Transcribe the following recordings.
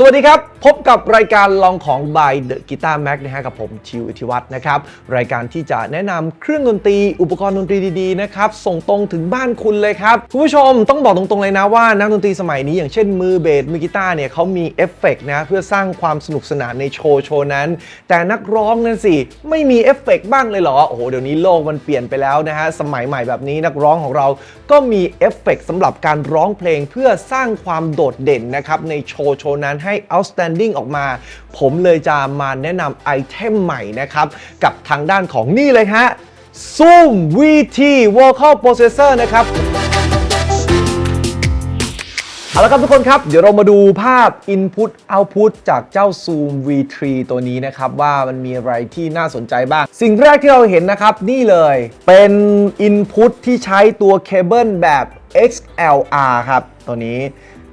สวัสดีครับพบกับรายการลองของ by The Guitar Mac นะฮะกับผมชิวอิทธิวัฒน์นะครับ รายการที่จะแนะนำเครื่องดนตรี อุปกรณ์ดนตรีดีๆนะครับ ส่งตรงถึงบ้านคุณเลยครับ คุณผู้ชมต้องบอกตรงๆเลยนะว่านักดนตรีสมัยนี้อย่างเช่นมือเบสมือกีตาร์เนี่ยเขามีเอฟเฟกต์นะเพื่อสร้างความสนุกสนานในโชว์โชว์นั้น แต่นักร้องนั่นสิ ไม่มีเอฟเฟกต์บ้างเลยเหรอ โอ้โห เดี๋ยวนี้โลกมันเปลี่ยนไปแล้วนะฮะสมัยใหม่แบบนี้นักร้องของเราก็มีเอฟเฟกต์สำหรับการร้องเพลงเพื่อสร้างความโดดเด่นนะครับในโชว์โชว์นั้นให้ outstanding ออกมา ผมเลยจะมาแนะนำไอเทมใหม่นะครับ กับทางด้านของนี่เลยฮะ Zoom VT Vocal Processor นะครับเอาละครับทุกคนครับ เดี๋ยวเรามาดูภาพ Input Output จากเจ้า Zoom V3 ตัวนี้นะครับ ว่ามันมีอะไรที่น่าสนใจบ้าง สิ่งแรกที่เราเห็นนะครับ นี่เลยเป็น Input ที่ใช้ตัวเคเบิลแบบ XLR ครับ ตัวนี้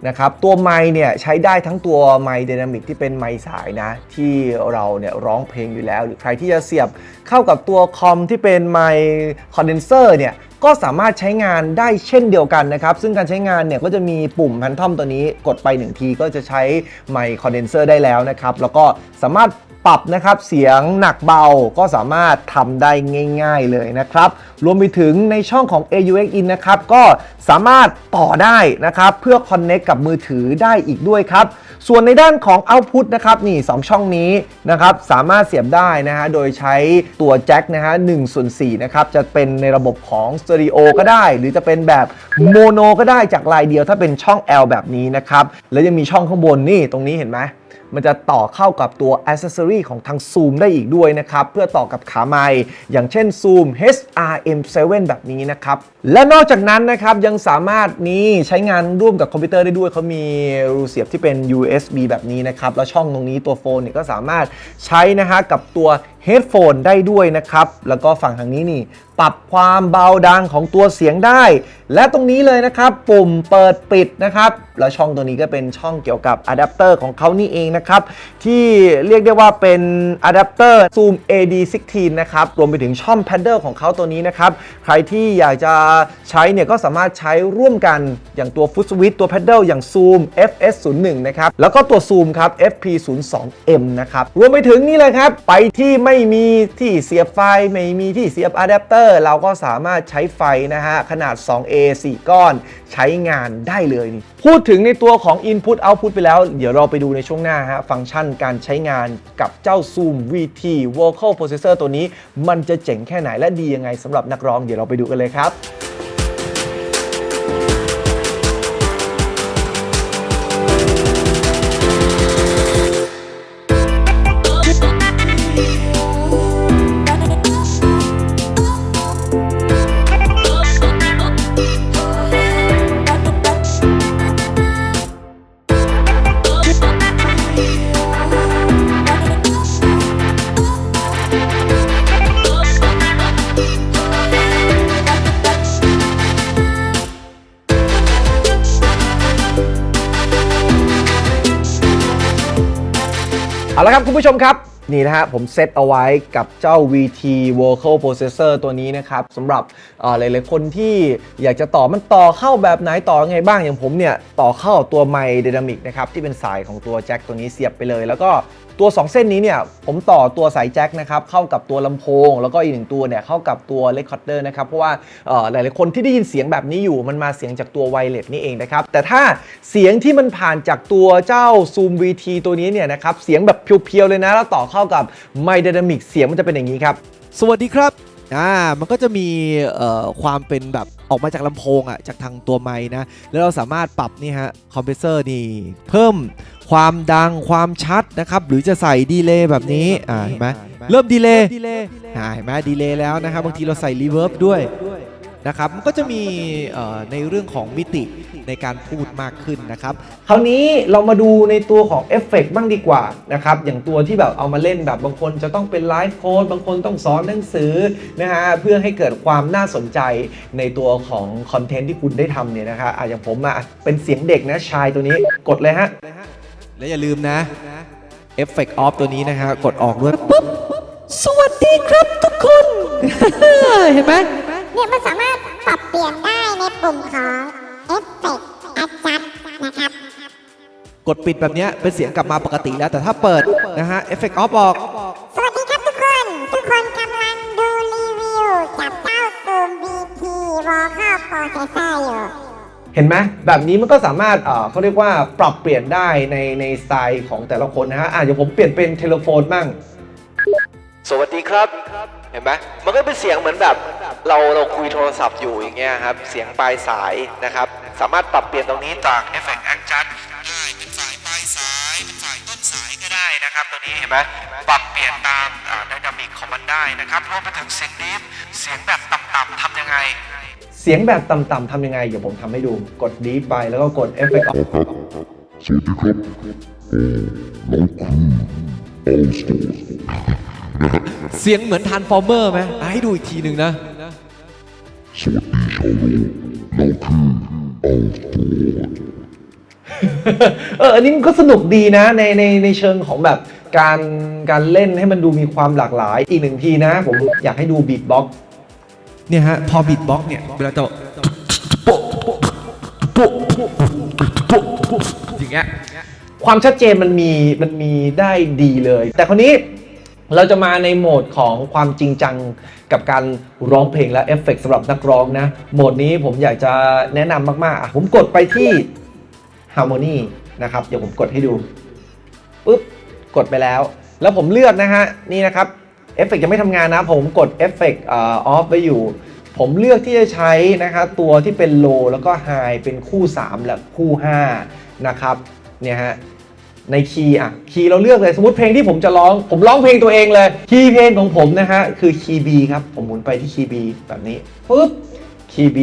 นะครับตัวไมค์เนี่ยใช้ได้ทั้งตัวไมค์ Dynamic ที่เป็นไมค์สายนะ ที่เราเนี่ยร้องเพลงอยู่แล้ว หรือใครที่จะเสียบเข้ากับตัวคอมที่เป็นไมค์คอนเดนเซอร์เนี่ยก็สามารถใช้งานได้เช่นเดียวกันนะครับ ซึ่งการใช้งานเนี่ยก็จะมีปุ่มแพนทอมตัวนี้กดไป 1 ทีก็จะใช้ไมค์คอนเดนเซอร์ได้แล้วนะครับ แล้วก็สามารถปรับนะครับเสียงหนักเบาก็สามารถทำได้ง่าย ๆเลยนะครับรวมไปถึงในช่องของ AUX in นะครับ ก็สามารถต่อได้นะครับ เพื่อ Connect กับมือถือได้อีกด้วยครับ ส่วนในด้านของ Output นะครับนี่ 2 ช่องนี้นะครับสามารถเสียบได้นะฮะโดยใช้ตัวแจ็คนะฮะ1ส่วน4นะครับจะเป็นในระบบของสเตอริโอก็ได้ หรือจะเป็นแบบโมโนก็ได้จากลายเดียวถ้าเป็นช่อง L แบบนี้นะครับแล้วยังมีช่องข้างบนนี่ตรงนี้เห็นไหม มันจะต่อเข้ากับตัวอ c c e s s o r y ของทาง Zoom ได้อีกด้วยนะครับ เพื่อต่อกับขาไมค์อย่างเช่น Zoom HRM7 แบบนี้นะครับ และนอกจากนั้นนะครับยังสามารถนี้ใช้งานร่วมกับคอมพิวเตอร์ได้ด้วยเขามีรูเสียบที่เป็น USB แบบนี้นะครับ แล้วช่องตรงนี้ตัวโฟนเนี่ยก็สามารถใช้นะฮะกับตัว Headphone ได้ด้วยนะครับ แล้วก็ฝั่งทางนี้นี่ ปรับความเบาดังของตัวเสียงได้ และตรงนี้เลยนะครับ ปุ่มเปิดปิดนะครับ แล้วช่องตัวนี้ก็เป็นช่องเกี่ยวกับอะแดปเตอร์ของเขานี่เองนะครับ ที่เรียกได้ว่าเป็นอะแดปเตอร์ Zoom AD16 นะครับ รวมไปถึงช่องแพดเดิลของเขาตัวนี้นะครับ ใครที่อยากจะใช้เนี่ยก็สามารถใช้ร่วมกันอย่างตัวฟุตสวิตตัวแพดเดิลอย่าง Zoom FS01 นะครับแล้วก็ตัว Zoom ครับ FP02M นะครับรวมไปถึงนี่เลยครับไปที่ไม่ไมีที่เสียบไฟ ไม่มีที่เสียบอะแดปเตอร์เราก็สามารถใช้ไฟนะฮะ ขนาด 2A 4 ก้อนใช้งานได้เลยนี่พูดถึงในตัวของ Input Output ไปแล้ว เดี๋ยวเราไปดูในช่วงหน้าฮะ ฟังก์ชันการใช้งานกับเจ้า Zoom VT Vocal Processor ตัวนี้ มันจะเจ๋งแค่ไหนและดียังไงสำหรับนักร้องเดี๋ยวเราไปดูกันเลยครับ เอาละครับคุณผู้ชมครับ นี่นะฮะผมเซตเอาไว้กับเจ้า VT Vocal Processor ตัวนี้นะครับสำหรับหลายๆคนที่อยากจะต่อมันต่อเข้าแบบไหนต่อยังไงบ้างอย่างผมเนี่ย ต่อเข้าตัวไมค์ด y นามิกนะครับที่เป็นสายของตัวแจ็คตัวนี้เสียบไปเลย แล้วก็ตัว 2 เส้นนี้เนี่ยผมต่อตัวสายแจ็คนะครับเข้ากับตัวลำโพง แล้วก็อีกหนึ่งตัวเนี่ยเข้ากับตัวเลคคอร์เดอร์นะครับเพราะว่าหลายๆคนที่ได้ยินเสียงแบบนี้อยู่มันมาเสียงจากตัวไวเลสนี่เองนะครับแต่ถ้าเสียงที่มันผ่านจากตัวเจ้า Zoom VT ตัวนี้เนี่ยนะครับเสียงแบบเพียวๆเลยนะแล้วต่อเข้ากับไมค์ด y นามิกเสียงมันจะเป็นอย่างนี้ครับ สวัสดีครับ อ่า มันก็จะมีเอ่อความเป็นแบบออกมาจากลำโพงอะ จากทางตัวไม้นะ แล้วเราสามารถปรับนี่ฮะ คอมเพรสเซอร์นี่ เพิ่มความดังความชัดนะครับ หรือจะใส่ดีเลย์แบบนี้ อ่า เห็นไหมเริ่มดีเลย์อ่า เห็นไหมดีเลย์แล้วนะครับ บางทีเราใส่รีเวิร์บด้วย นะครับมันก็จะมีเอ่อในเรื่องของมิติในการพูดมากขึ้นนะครับ คราวนี้เรามาดูในตัวของเอฟเฟกต์บ้างดีกว่านะครับอย่างตัวที่แบบเอามาเล่นแบบบางคนจะต้องเป็นไลฟ์โค้ดบางคนต้องสอนหนังสือนะฮะเพื่อให้เกิดความน่าสนใจในตัวของคอนเทนต์ที่คุณได้ทำเนี่ยนะคะอะอย่างผมอะเป็นเสียงเด็กนะชายตัวนี้กดเลยฮะและอย่าลืมนะเอฟเฟกต์ออฟตัวนี้นะฮะกดออกด้วยปุ๊บสวัสดีครับทุกคน เห็นไหม เนี่ยมันสามารถปรับเปลี่ยนได้ในปุ่มของ Effect Adjust นะครับ กดปิดแบบเนี้ยเป็นเสียงกลับมาปกติแล้วแต่ถ้าเปิดนะฮะเอฟเฟกต์ออฟออก สวัสดีครับทุกคน ทุกคนกำลังดูรีวิวจากเจ้าซูม VT Vocal Processor อยู่ เห็นไหมแบบนี้มันก็สามารถเอ่อเขาเรียกว่าปรับเปลี่ยนได้ในในสไตล์ของแต่ละคนนะฮะอะเดี๋ยวผมเปลี่ยนเป็นเทเลโฟนบ้าง สวัสดีครับเห็นไหมมันก็เป็นเสียงเหมือนแบบเราเราคุยโทรศัพท์อยู่อย่างเงี้ยครับ เสียงปลายสายนะครับ สามารถปรับเปลี่ยนตรงนี้จาก Effect Adjust ได้เป็นฝ่ายปลายสาย เป็นฝ่ายต้นสายก็ได้นะครับ ตัวนี้เห็นไหมปรับเปลี่ยนตามไดนามิกของมันได้นะครับรวมไปถึงเสียงดีฟเสียงแบบต่ำๆทำยังไง เสียงแบบต่ำๆทำยังไง เดี๋ยวผมทำให้ดูกดดีฟไปแล้วก็กด Effect ครับสวัสดีครับเอ่อน้องคือออลสโตร์ เสียงเหมือนทานฟอร์เมอร์ไหมอะให้ดูอีกทีหนึ่งนะ สวัสดีชาวโลกน้องคือออลสโตร์เอออันนี้มันก็สนุกดีนะในในในเชิงของแบบการการเล่นให้มันดูมีความหลากหลาย อีกหนึ่งทีนะ ผมอยากให้ดูบีทบ็อกเนี่ยฮะ พอบิดบ็อกเนี่ยเวลาจะอย่างเงี้ยความชัดเจนมันมีมันมีได้ดีเลย แต่คราวนี้ เราจะมาในโหมดของความจริงจังกับการร้องเพลงและเอฟเฟกต์สำหรับนักร้องนะ โหมดนี้ผมอยากจะแนะนำมากๆอะผมกดไปที่ Harmony นะครับ เดี๋ยวผมกดให้ดูปุ๊บ กดไปแล้ว แล้วผมเลือกนะฮะ นี่นะครับเอฟเฟกยังไม่ทำงานนะ ผมกดเอฟเฟกออฟไว้อยู่ ผมเลือกที่จะใช้นะคะตัวที่เป็นโลแล้วก็ไฮเป็นคู่ 3 และคู่ 5 นะครับเนี่ยฮะ ในคีย์อะคีย์เราเลือกเลยสมมติเพลงที่ผมจะร้อง ผมร้องเพลงตัวเองเลยคีย์เพลงของผมนะฮะคือคีย์ B ครับผมหมุนไปที่คีย์ B แบบนี้ปุ๊บคีย์ B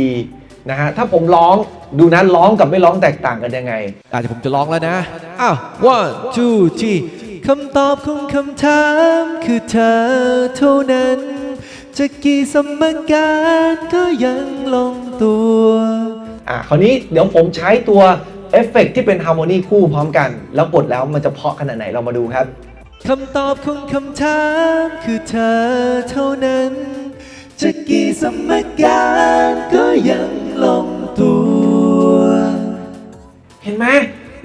นะฮะถ้าผมร้องดูนะร้องกับไม่ร้องแตกต่างกันยังไงอาจจะเดี๋ยวผมจะร้องแล้วนะอ้าว one two three คำตอบของคำถามคือเธอเท่านั้น จะกี่สมการก็ยังลงตัวอะคราวนี้เดี๋ยวผมใช้ตัว เอฟเฟกต์ที่เป็นฮาร์โมนีคู่พร้อมกัน แล้วกดแล้วมันจะเพราะขนาดไหนเรามาดูครับคำตอบของคำถามคือเธอเท่านั้น จะกี่สมการก็ยังลงตัว เห็นไหม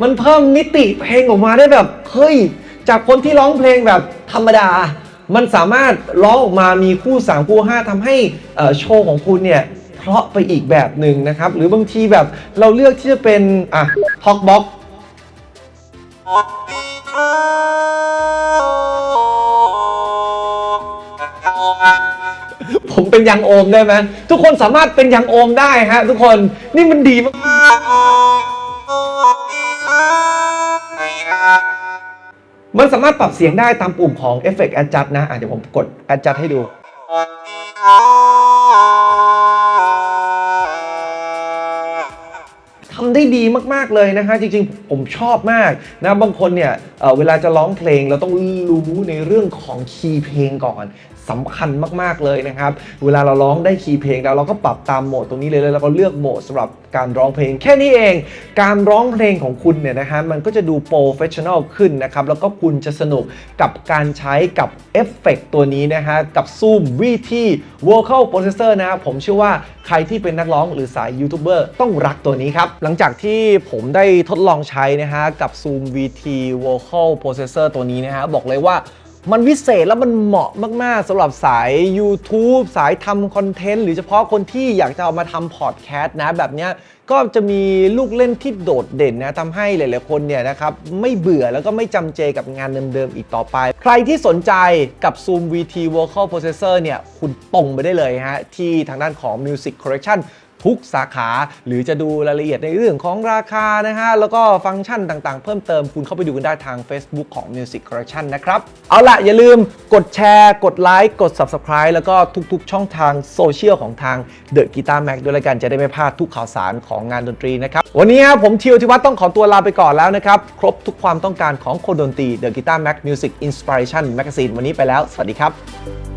มันเพิ่มมิติเพลงออกมาได้แบบ เฮ้ย จากคนที่ร้องเพลงแบบธรรมดา มันสามารถร้องออกมามีคู่ 3 คู่ 5ทำให้เอ่อโชว์ของคุณเนี่ยเพ ราะไปอีกแบบหนึ่งนะครับ หรือบางทีแบบเราเลือกที่จะเป็นอะทอกบ็อกผมเป็นยังโอมได้ไหมทุกคนสามารถเป็นยังโอมได้ฮะทุกคนนี่มันดีมากมันสามารถปรับเสียงได้ตามปุ่มของ Effect Adjust นะะเดี๋ยวผมกด Adjust ให้ดู ได้ดีมากๆเลยนะฮะจริงๆ ผมชอบมากนะบางคนเนี่ยเเวลาจะร้องเพลงเราต้องรู้ในเรื่องของคีย์เพลงก่อน สำคัญมากๆเลยนะครับ เวลาเราร้องได้คีย์เพลงแล้วเราก็ปรับตามโหมดตรงนี้เลยแล้วเราก็เลือกโหมดสำหรับการร้องเพลง แค่นี้เอง การร้องเพลงของคุณเนี่ยนะฮะมันก็จะดูโปรเฟชชั่นอลขึ้นนะครับ แล้วก็คุณจะสนุกกับการใช้กับเอฟเฟกตัวนี้นะฮะ กับ Zoom VT Vocal Processor นะครับผมเชื่อว่าใครที่เป็นนักร้องหรือสายยูทูบเบอร์ต้องรักตัวนี้ครับ หลังจากที่ผมได้ทดลองใช้นะฮะ กับ Zoom VT Vocal Processor ตัวนี้นะฮะ บอกเลยว่า มันวิเศษแล้วมันเหมาะมาก ๆสำหรับสาย YouTube สายทำคอนเทนต์หรือเฉพาะคนที่อยากจะเอามาทำพอดแคสต์นะแบบเนี้ยก็จะมีลูกเล่นที่โดดเด่นนะทำให้หลาย ๆ คนเนี่ยนะครับไม่เบื่อแล้วก็ไม่จำเจกับงานเดิม ๆ อีกต่อไป ใครที่สนใจกับ Zoom VT Vocal Processor เนี่ยคุณตรงไปได้เลยฮะที่ทางด้านของ Music Correction ทุกสาขา หรือจะดูรายละเอียดในเรื่องของราคานะฮะ แล้วก็ฟังก์ชันต่างๆ เพิ่มเติมคุณเข้าไปดูกันได้ทาง Facebook ของ Music Correction นะครับ เอาละอย่าลืมกดแชร์ กดไลค์ กด Subscribe แล้วก็ทุกๆ ช่องทางโซเชียลของทาง The Guitar Mag ด้วยละกันจะได้ไม่พลาดทุกข่าวสารของงานดนตรีนะครับ วันนี้ผมทิวทิวัฒน์ต้องขอตัวลาไปก่อนแล้วนะครับ ครบทุกความต้องการของคนดนตรี The Guitar Mag Music Inspiration Magazine วันนี้ไปแล้ว สวัสดีครับ